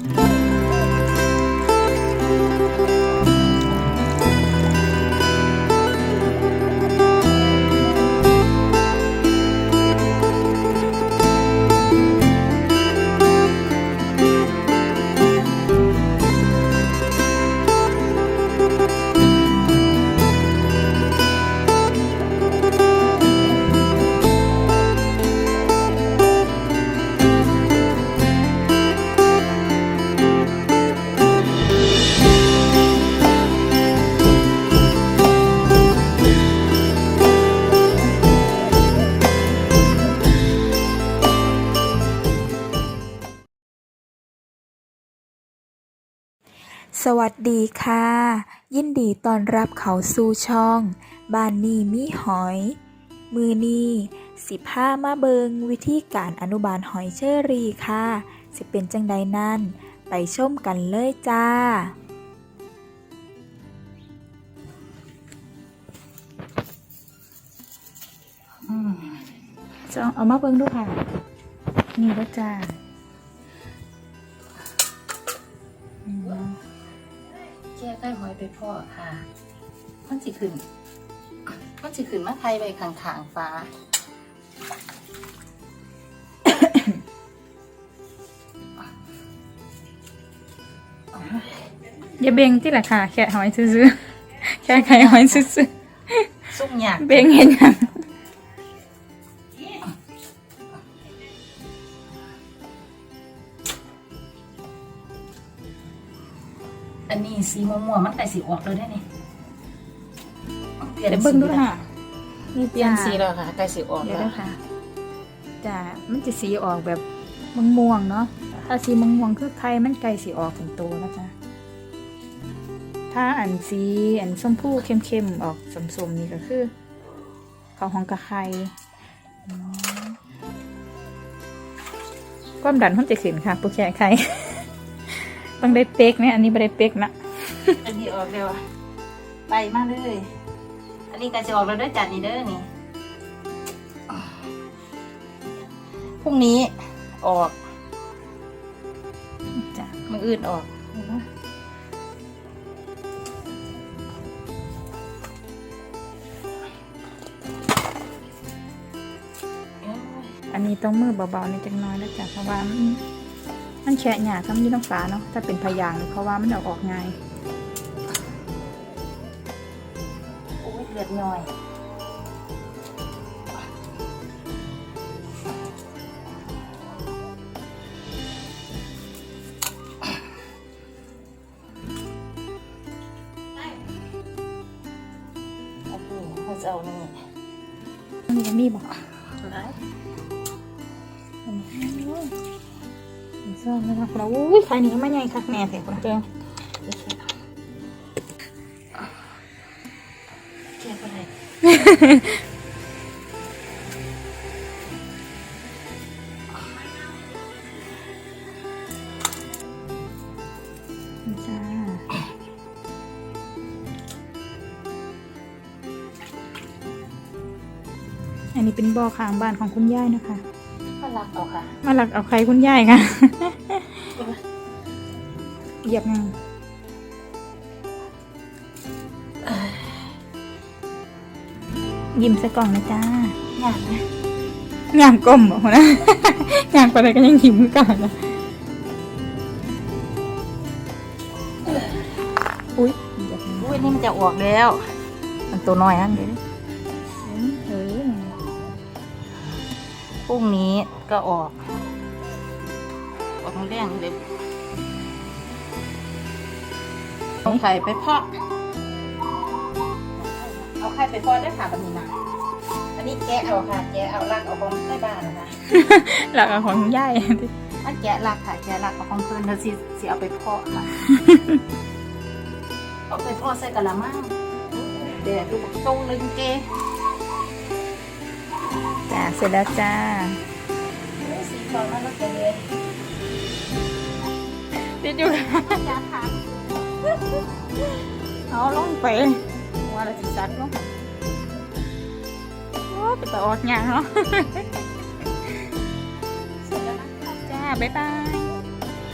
Thank. สวัสดีค่ะ ยินดีต้อนรับเขาสู่ช่อง บ้านนี้มีหอย มือนี้สิผ้ามาเบิงวิธีการอนุบาลหอยเชอรี่ค่ะ สิเป็นจังใดนั่น ไปชมกันเลยจ้าจะเอามาเบิงดูค่ะ นี่แล้วจ้า แก้ได้หอยไปพ่อค่ะมันสิขึ้นมันสิขึ้นมาไทยไปข้างๆฟ้า อย่าเบ่งที่ละค่ะ แค่หอยซื้อๆแค่ไข่หอยซื้อซุ่มหยากๆเบ่งเห็นยัง สีม่วงๆมันไก่สีออกเลยได้นี่เปลี่ยนเดี๋ยวเบิ่งดูค่ะนี่เปลี่ยนสีแล้วค่ะไก่สีออกเดี๋ยวแล้วนะค่ะจ้ามันจะสีออกแบบม่วงๆเนาะถ้าสีม่วงๆคือไข่มันไก่สีออกเป็นตัวแล้วจ้ะถ้าอันสีอันส้มผู้เข้มๆออกสมๆนี่ก็คือข้าวหองกะไข่อืมความดันมันจะขึ้นค่ะปุ๊กแค่ไข่ ต้องได้เป๊กเนี่ยอันนี้ไม่ได้เป๊กนะ อันนี้ออกเร็วอะไปมาเลย อันนี้ก่สีออกแล้วด้อจัดนี่เด้อนี่พรุ่งนี้ออกจ้ะมืออื่นออกอันนี้ต้องมือเบาๆในจังน้อยนะจ๊ะเพราะว่ามันแฉะหยาทั้งยี่น้ำฟ้าเนาะถ้าเป็นพยางค์เพราะว่ามันเอาออกง่าย โอ้ยเลือดน้อย โอ้โหเขาจะเอานี่อันนี้ก็มีบอกไรอันนี้โอ้ยมันซ่อนนะคะเราอุ้ยไข่นี้ก็ไม่ใหญ่คักแน่แต่คนเจอ อันนี้เป็นบ่อข้างบ้านของคุณยายนะคะ ก็รักเอาค่ะ มาหลักเอาไข่คุณยายค่ะ เหยียบไง ยิ้มใส่กล่องนะจ้าอยากนะงามก้มบอกนะงามไปเลยก็ยังหิวมือกันนะอุ้ยเหยียบอุ้ยนี่มันจะออกแล้ว มันตัวน้อยอันเดียวเออพรุ่งนี้ก็ออก ออกมาเลี้ยงเลยเอาไข่ไปเพาะ เอาไข่ไปเพาะได้ค่ะแบบนี้นะอันนี้แกะเอาค่ะ แกะเอาลักเอาของใต้บ้านนะคะหลักเอาของย่ายอันแกะลักค่ะ แกะลักเอาของเพื่อนแล้วสิสิเอาไปเพาะค่ะ เอาไปเพาะใส่กะละมังเดี๋ยวดูบักโตลึงเกจ้าเสร็จแล้วจ้าสีทองนั่นแล้วแกเลยติดอยู่ยาทานเอาลงไป ว่าเราสิซัดลงโอ้เป็นตาออกยางเนาะเสร็จแล้วนะคะจ้าบ๊ายบาย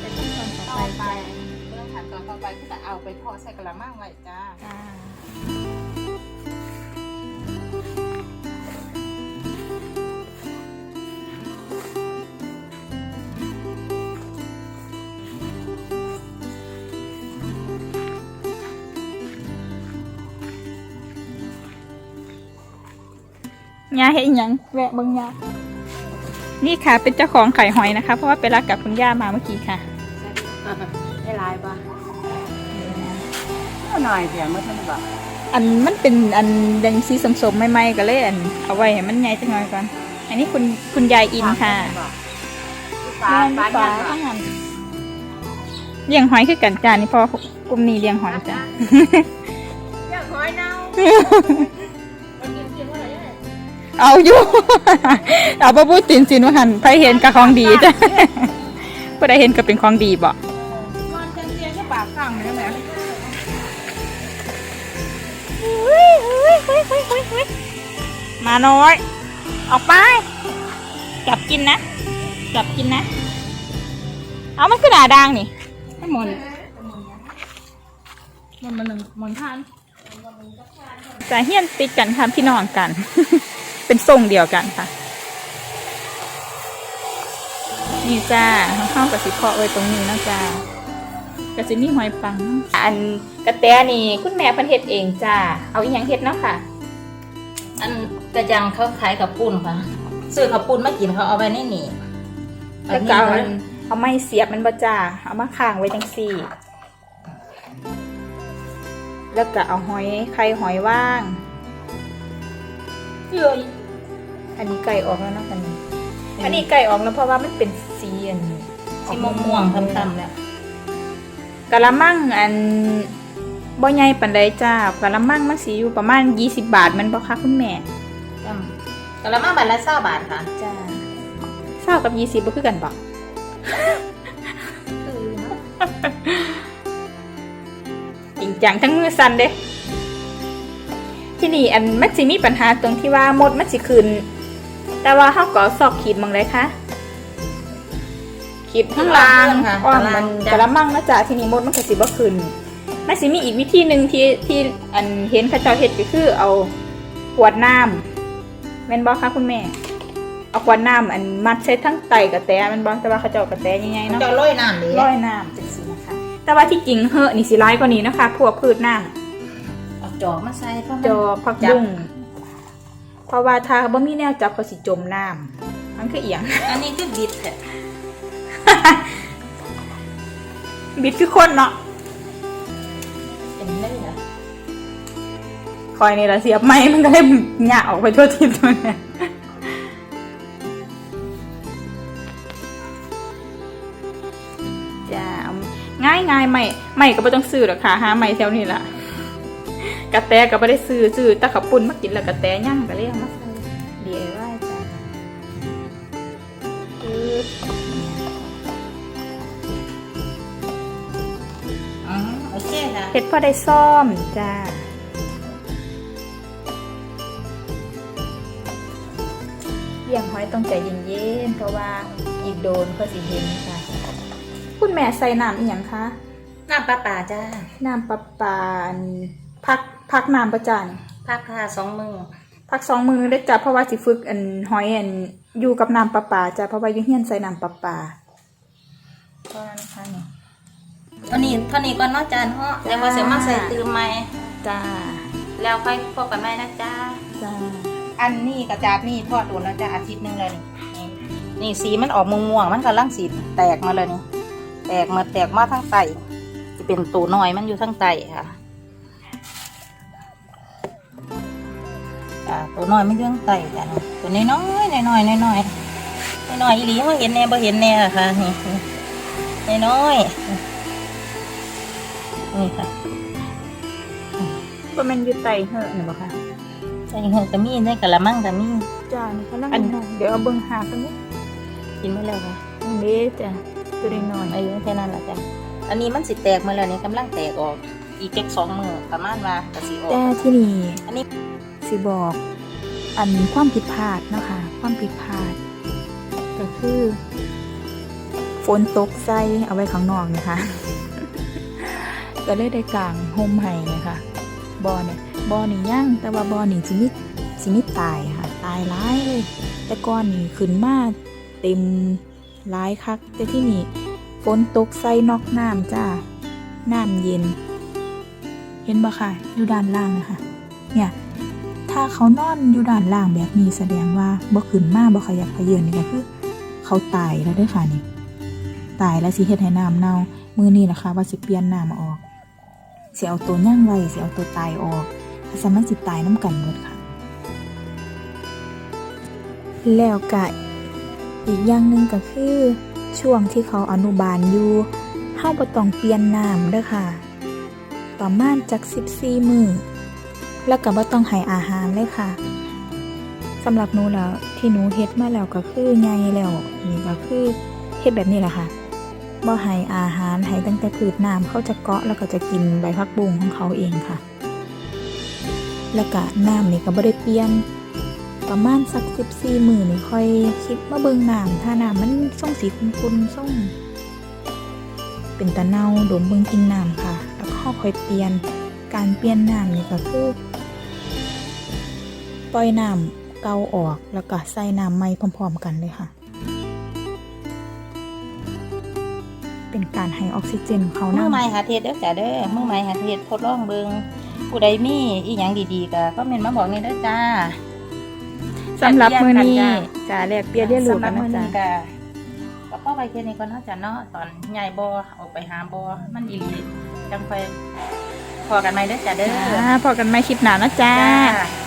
ไปต้นตอนต่อต่อไปไปจ้าเรื่องขั้นตอนต่อไปก็จะเอาไปทอดใส่กระมังไว้จ้า จ้า ยาเห็นยังแวะเบิ่งยานี่ค่ะ เป็นเจ้าของไข่หอยนะคะ เพราะว่าไปรักกับคุณย่ามาเมื่อกี้ค่ะได้ลายปะหน่อยเดี๋ยวไม่ทันบอกอันมันเป็นอันแดงสีสมๆใหม่ๆก็เลยอันเอาไว้ให้มันใหญ่จังหน่อยก่อน อันนี้คุณคุณยายอินค่ะฟ้าฟ้าฟ้าฟ้าทั้งนั้นเลี้ยงหอยคือกันจานนี่พอกลุ่มนี้เลี้ยงหอยจ้ะอยากหอยเน่า เอาอยู่ เอาบ่พูดตินสินว่าหันใครเห็นกับของดีจ้ะบ่ได้เห็นก็เป็นของดีบ่มันจะเสียแค่ปากข้างเลยแหมมาน้อย ออกไป จับกินนะ จับกินนะ เอามันคือหนาดังนี่ให้หมนมันมันหนึ่งมันทานจะเฮียนติดกันค่ะพี่น้องกัน เป็นทรงเดียวกันค่ะ นี่จ้าเข้ากับสิเพาะไว้ตรงนี้นะจ้ากระสิมีหอยปัง อันกระแตนี่คุณแม่เพันเฮ็ดเองจ้า เอาอีหยังเฮ็ดเนาะค่ะ อันกระจังเขาขายกับปุ้นค่ะ ซื้อกับปุ้นมากินเขาเอาไว้ในนี่แล้วก็เอาอันเอาไม้เสียบมันบ่จ้า เอามาค้างไว้จังซี่ แล้วก็เอาหอยไข่หอยว่างเอ้ย อันนี้ไก่ออกแล้วเนาะกันนี้ อันนี้ไก่ออกแล้วเพราะว่ามันเป็นสีอันนี้สีม่วงม่วงๆคำๆเนี่ยกะละมังอันบ่ใหญ่ปานใดจ้ากะละมังมันสิอยู่ประมาณ 20 บาทแมันบ่คะคุณแม่จำกะละมังบาทละเศร้าบาทค่ะจ้าเศร้ากับ20บ่คือกันบ่จริงจังทั้งมือสั่นเด้ที่นี่อันมันสิมีปัญหาตรงที่ว่ามดมันสิขึ้น แต่ว่าเฮาก็ซอกขีดหมองเลยคะขีดข้างล่างอ้อมมันกะละมังนะจ๊ะที่นี่มดมันก็สิบ่ขึ้นมันสิมีอีกวิธีหนึ่งที่ที่อันเห็นเขาเจ้าเฮ็ดก็คือเอาขวดน้ำแม่นบ่คะคุณแม่ เอาขวดน้ำอันมัดใช้ทั้งไตกับแตแม่นบ่แต่ว่าเขาเจ้ากระแตใหญ่ๆเนาะเจะร้อยน้ำเลยร้อยน้ำจังซี่นะคะ แต่ว่าที่จริงเหอะนี่สิร้ายกว่านี้นะคะ พวกพืชน้เอาจอกมาใส่เพราะำมันจอผักบุ้ง เพราะว่าถ้าบ่มีแนวจับเขาสิจมน้ำมันคือเอียง อันนี้คือบิดแท้บิดคือคนเนาะเป็นได้เหรอคอยนี่ละเสียบไม้มันก็เลยหยะออกไปทั่วทิศทั่วเนี่ยจ้าง่ายง่ายๆไม่ไม่ก็ไม่ต้องซื้อหรอกค่ะหาไม่แถวนี้ละ กระแตก็ไม่ได้ซื้อซื้อแตะขับปุ่นมากินแล้วกระแตย่างก็เลยเอามาใส่เดี๋ยวไว้จ้าปึ๊บอ๋อโอเคค่ะเห็ดพอได้ซ่อมจ้าเลี้ยงหอยต้องใจเย็นๆเพราะว่าอีกโดนก็สิเห็นค่ะ คุณแม่ใส่น้ำอีหยังคะ น้ำปลาป่าจ้าน้ำปลาปานพัก พักน้ำประจานพักค่ะสองมือพักสองมือได้จ้ะเพราะว่าสิฝึกอันหอยอันอยู่กับน้ำปลาปาจ้ะเพราะว่าอยู่เฮียนใส่น้ำปลาปาก็นะคะนี่เท่านี้เท่านี้ก่อนเนาะจานเนาะเดี๋ยวพอเสร็จมาใส่ตืมใหม่จ้าแล้วค่อยพบกันใหม่นะจ้าจ้าอันนี้กระจาดนี่ทอดโดนแล้วจ้าอาทิตย์หนึงเลยนี่นี่สีมันออกม่วงๆมันกำลังสีแตกมาเลยนี่แตกมาแตกมาทั้งไตจะเป็นตัวน้อยมันอยู่ทั้งไตค่ะ อ่าตัวน้อยมันอยู่ทั้งไตจ้ะนี่ตัวน้อยน้อยๆน้อยๆน้อยๆน้อยๆอีหลีเขาเห็นแน่บ่เห็นแน่อะค่ะนี่น้อยๆนี่ค่ะว่ามันอยู่ไตเหอะนี่บ่คะใส่เห็ดกะมีในกะละมังกะมีจ้านี่เขานั่งอันเดี๋ยวเอาเบิ่งหากันนี้กินไม่แล้วค่ะเด้จ้ะตัวน้อยอายุแค่นั้นแหละจ้ะอันนี้มันสิแตกมาแล้วนี่กำลังแตกออกอีกเจ็กสองมือประมาณว่ากะสิออกแต่ที่นี่อันนี้ สิบอกอันความผิดพลาดเนาะคะความผิดพลาด ก็คือฝนตกใส่เอาไว้ข้างนอกนะคะก็เลยได้กลางโฮมไห้นะคะบอเนี่ยบอนี่ย่างแต่ว่าบอนี่สิมิสิมิตายค่ะ ตายร้ายเลย แต่ก้อนนี่ขึ้นมาเต็มร้ายคักแต่ที่นี่ฝนตกใส่นอกน้ำจ้าน้ำเย็น เห็นบ่ค่ะอยู่ด้านล่างนะคะ เนี่ย ถ้าเขานอนอยู่ด้านล่างแบบนี้แสดงว่าบ่ขึ้นมาบ่ขยับขยื่นนี่ก็คือ เขาตายแล้วด้วยค่ะนี่ ตายแล้วสิเฮ็ดให้น้ำเน่ามือนี้นะคะว่าสิเปลี่ยนน้ำออกสิเอาตัวย่างไว้สิเอาตัวตายออกถ้าสมันสิตายน้ำกันหมดค่ะ แล้วก็อีกอย่างหนึ่งก็คือช่วงที่เขาอนุบาลอยู่เฮาบ่ต้องเปลี่ยนน้ำเด้อค่ะ ประมาณจาก14มื้อ แล้วก็บ่ต้องให้อาหารเลยค่ะสำหรับหนูแล้วที่หนูเฮ็ดมาแล้วก็คือใหญ่แล้วนี่ก็คือเฮ็ดแบบนี้แหละค่ะบ่ให้อาหารให้ตั้งแต่พืชน้ำเขาจะเกาะแล้วก็จะกินใบพักบุ้งของเขาเองค่ะ แล้วก็น้ำนี่ก็บ่ได้เปลี่ยนประมาณสัก14มื้อนี่ค่อยคิดมาเบิ่งน้ำถ้าน้ำมันส่งสีขุ่นๆส่งเป็นตะเนาดมเบิ่งกินน้ำค่ะ แล้วก็ค่อยเปลี่ยนการเปลี่ยนน้ำนี่ก็คือ ปล่อยน้ำเกาออกแล้วก็ใส่น้ำใหม่พร้อมๆกันเลยค่ะ เป็นการให้ออกซิเจนเขามือน้ำใหม่หาเทศเด้อจ้าเด้อมือใหม่หาเทศทดลองเบิงผู้ใดมีอีหยังดีๆก็ก็เมนมาบอกนี่เด้อจ้าสำหรับมื้อนี้จ้ะจ้าแลกเปลี่ยนเรียนรู้กันสำหรับนะมื้อจ้านี้ก็ก็พ่อไปแค่นี้ก่อนเนาะจ้ะเนาะตอนใหญ่บ่ออกไปหาบ่มันอีหลีจังค่อย พอกันไหมเด้อจ้าเด้อจ้าพอกันใหม่คลิปหน้านะจ้า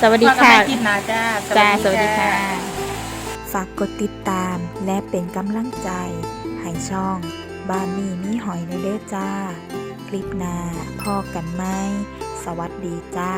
จ้า สวัสดีพอกันค่ะใหม่คลิปหน้าจ้าจ้า สวัสดีค่ะ ฝากกดติดตามและเป็นกำลังใจ ให้ช่อง บ้านนี้มีหอยในเด้อจ้า คลิปหน้าพอกันไหม สวัสดีจ้า